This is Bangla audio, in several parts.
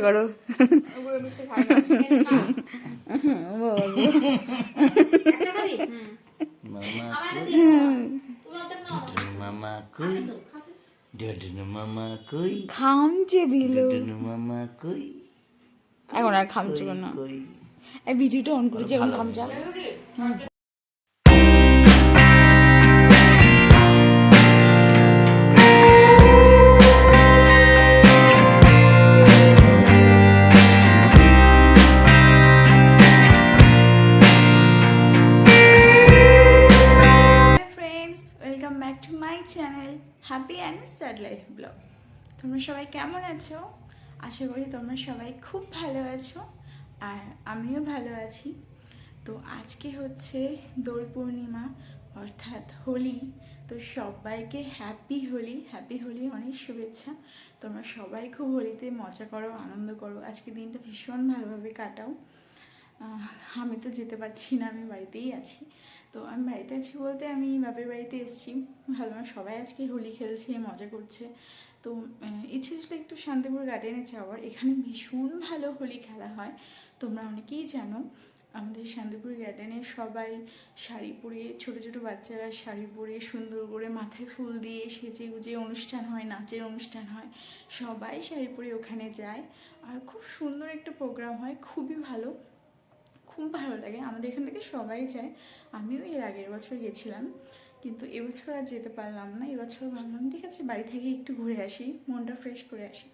করো? মামা কই। ডডনু মামা কই খামচে দিল ডডনু মামা কই এখন আর খামচে না এই ভিডিওটা অন করেছি এখন খামচা happy and sad life blog তোমরা সবাই কেমন আছো? আশা করি তোমরা সবাই খুব ভালো আছো আর আমিও ভালো আছি। তো আজকে হচ্ছে দোল পূর্ণিমা, অর্থাৎ হোলি। তো সবাইকে হ্যাপি হোলি। হ্যাপি হোলি অনেক শুভেচ্ছা। তোমরা সবাই খুব হোলিতে মজা করো, আনন্দ করো। আজকে দিনটা ভীষণ ভালোভাবে কাটাও। আমি তো যেতে পারছি না, আমি বাড়িতেই আছি। তো আমি বাড়িতে আছি বলতে আমি বাপের বাড়িতে এসেছি। ভালো না সবাই আজকে হোলি খেলছে, মজা করছে। তো ইচ্ছে ছিল একটু শান্তিপুর গার্ডেনে যাওয়ার। এখানে ভীষণ ভালো হোলি খেলা হয়। তোমরা অনেকেই জানো, আমাদের শান্তিপুর গার্ডেনে সবাই শাড়ি পরে, ছোটো ছোটো বাচ্চারা শাড়ি পরে সুন্দর করে মাথায় ফুল দিয়ে সেজে গুজে অনুষ্ঠান হয়, নাচের অনুষ্ঠান হয়। সবাই শাড়ি পরে ওখানে যায়। আর খুব সুন্দর একটা প্রোগ্রাম হয়, খুবই ভালো। খুব ভালো লাগে। আমাদের এখান থেকে সবাই যায়। আমিও এর আগের বছর গেছিলাম। কিন্তু এবছর আর যেতে পারলাম না। এবছর ভাবলাম, ঠিক আছে, বাড়ি থেকে একটু ঘুরে আসি, মনটা ফ্রেশ করে আসি।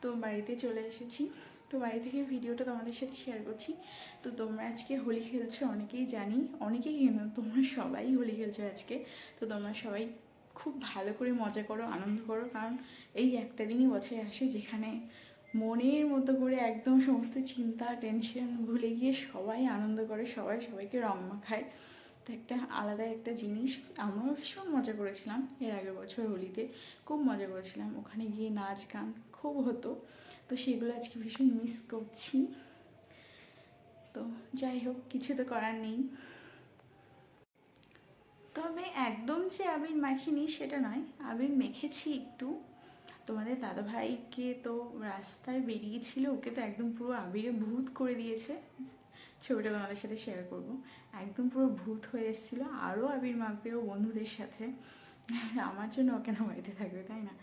তো বাড়িতে চলে এসেছি। তো বাড়ি থেকে ভিডিওটা তোমাদের সাথে শেয়ার করছি। তো তোমরা আজকে হোলি খেলছো, অনেকেই জানি, অনেকেই কেন তোমরা সবাই হোলি খেলছো আজকে। তো তোমরা সবাই খুব ভালো করে মজা করো, আনন্দ করো। কারণ এই একটা দিনই বছরে আসে যেখানে মনের মতো করে একদম সমস্ত চিন্তা টেনশন ভুলে গিয়ে সবাই আনন্দ করে, সবাই সবাইকে রং মাখায়। তো একটা আলাদা একটা জিনিস আমরাও ভীষণ মজা করেছিলাম এর আগের বছর হোলিতে, খুব মজা করেছিলাম। ওখানে গিয়ে নাচ গান খুব হতো। তো সেগুলো আজকে ভীষণ মিস করছি। তো যাই হোক, কিছু তো করার নেই। তবে একদম যে আবির মাখিনি সেটা নয়, আবির মেখেছি একটু। তোমাদের দাদা ভাইকে তো রাস্তায় বেরিয়েছিল, ওকে তো একদম পুরো আবিরে ভূত করে দিয়েছে। ছবিটা তোমাদের সাথে শেয়ার করব। একদম পুরো ভূত হয়ে এসেছিল, আরও আবির মাখবে ও বন্ধুদের সাথে। আমার জন্য ও কেন বাড়িতে থাকবে, তাই না?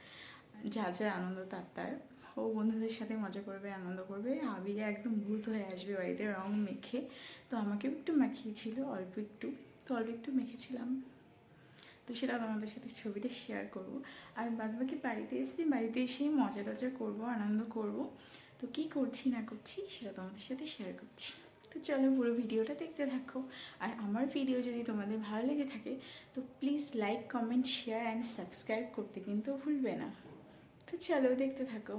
যার যার আনন্দ, তার তার। ও বন্ধুদের সাথে মজা করবে, আনন্দ করবে। আবিরে একদম ভূত হয়ে আসবে বাড়িতে, রং মেখে। তো আমাকেও একটু মাখিয়েছিল, অল্প একটু। তো অল্প একটু মেখেছিলাম। তো সেটা তোমাদের সাথে ছবিটা শেয়ার করব। আর বাদ বাকি বাড়িতে এসে বাড়িতে এসে মজা টজা করব, আনন্দ করব। তো কি করছি, না করছি, সেটা তোমাদের সাথে শেয়ার করছি। তো চলো পুরো ভিডিওটা দেখতে থাকো। আর আমার ভিডিও যদি তোমাদের ভালো লেগে থাকে, তো please like comment share and subscribe করতে কিন্তু ভুলবে না। তো চলো দেখতে থাকো।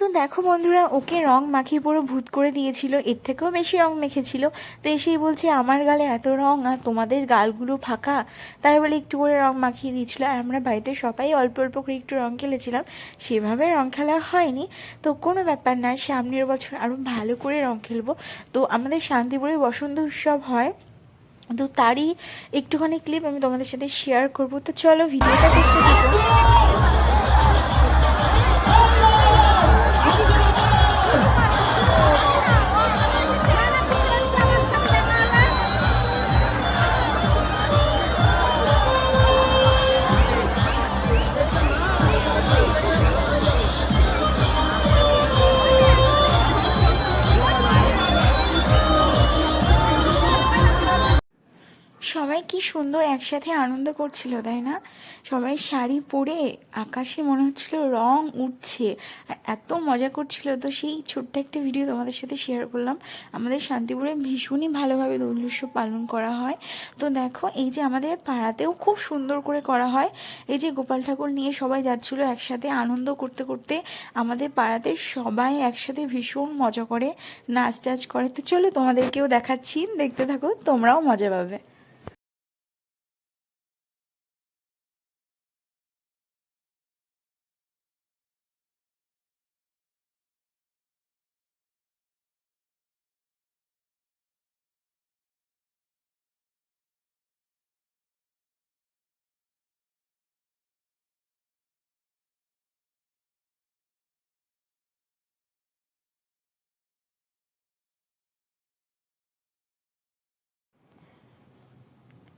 তো দেখো বন্ধুরা, ওকে রং মাখিয়ে পুরো ভূত করে দিয়েছিল, এর থেকেও বেশি রং মেখেছিল। তো এসেই বলছে, আমার গালে এত রং আর তোমাদের গালগুলো ফাঁকা? তাই বলে একটু করে রং মাখিয়ে দিয়েছিল। আর আমরা বাড়িতে সবাই অল্প অল্প করে একটু রং খেলেছিলাম। সেভাবে রং খেলা হয়নি। তো কোনো ব্যাপার না, সামনের বছর আরও ভালো করে রং খেলব। তো আমাদের শান্তিপুরে বসন্ত উৎসব হয়। তো তারই একটুখানি ক্লিপ আমি তোমাদের সাথে শেয়ার করব। তো চলো, ভিডিওটা দেখতে থাকো। সুন্দর একসাথে আনন্দ করছিল, তাই না? সবাই শাড়ি পরে আকাশে মনে হচ্ছিল রং উঠছে। এত মজা করছিল। তো সেই ছোট্ট একটা ভিডিও তোমাদের সাথে শেয়ার করলাম। আমাদের শান্তিপুরে ভীষণই ভালোভাবে দোল উৎসব পালন করা হয়। তো দেখো, এই যে আমাদের পাড়াতেও খুব সুন্দর করে করা হয়। এই যে গোপাল ঠাকুর নিয়ে সবাই যাচ্ছিল একসাথে আনন্দ করতে করতে, আমাদের পাড়াতে সবাই একসাথে ভীষণ মজা করে নাচ টাচ করে। তো চলো তোমাদেরকেও দেখাচ্ছি। দেখতে থাকো, তোমরাও মজা পাবে।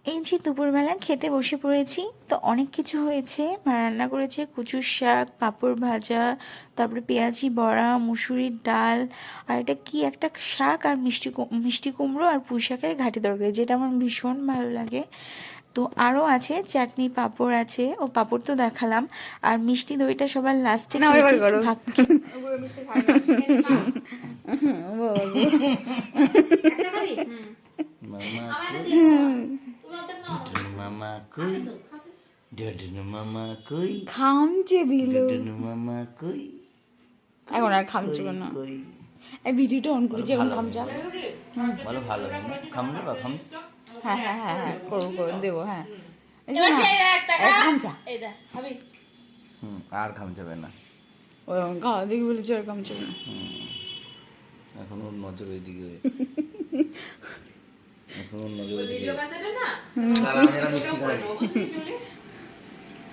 এই যে দুপুরবেলা খেতে বসে পড়েছি তো অনেক কিছু হয়েছে। মা রান্না করেছে কুচুর শাক পাঁপড় ভাজা তারপরে পেঁয়াজি বড়া মুসুরির ডাল আর এটা কি একটা শাক আর মিষ্টি মিষ্টি কুমড়ো আর পুঁই শাকের ঘাটি তরকারি যেটা আমার ভীষণ ভালো লাগে। তো আরও আছে চাটনি পাঁপড় আছে ও পাঁপড় তো দেখালাম আর মিষ্টি দইটা সবার লাস্টে ভাগ মামা কই নাও মামা কই ডেডনু খামচে দিল ডেডনু মামা কই এখন আর খামছে না কই এই ভিডিওটা অন করেছি এখন খামচা ভালো ভালো খামলে বা খাম হ্যাঁ হ্যাঁ হ্যাঁ হ্যাঁ করব করব দেবো হ্যাঁ খামচা এই দে খাবি হুম আর খাম যাবে না ওই খাওয়া বলেছি আর খামচে না এখন ওর নজর ওইদিকে এখন ওর ভিডিও কাছেটা না? দাঁড়া, এরা মিষ্টি খাই।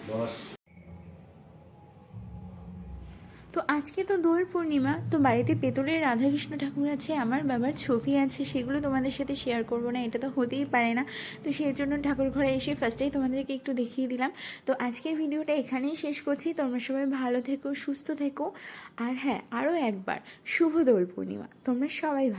বস। তো আজকে তো দোল পূর্ণিমা তো বাড়িতে পেতলের রাধাকৃষ্ণ ঠাকুর আছে আমার বাবার ছবি আছে সেগুলো তোমাদের সাথে শেয়ার করব না এটা তো হতেই পারে না। তো সেই জন্য ঠাকুর ঘরে এসে ফার্স্টেই তোমাদেরকে একটু দেখিয়ে দিলাম। তো আজকের ভিডিওটা এখানেই শেষ করছি তোমরা সবাই ভালো থেকো সুস্থ থেকো। আর হ্যাঁ আরও একবার শুভ দোল পূর্ণিমা তোমরা সবাই ভালো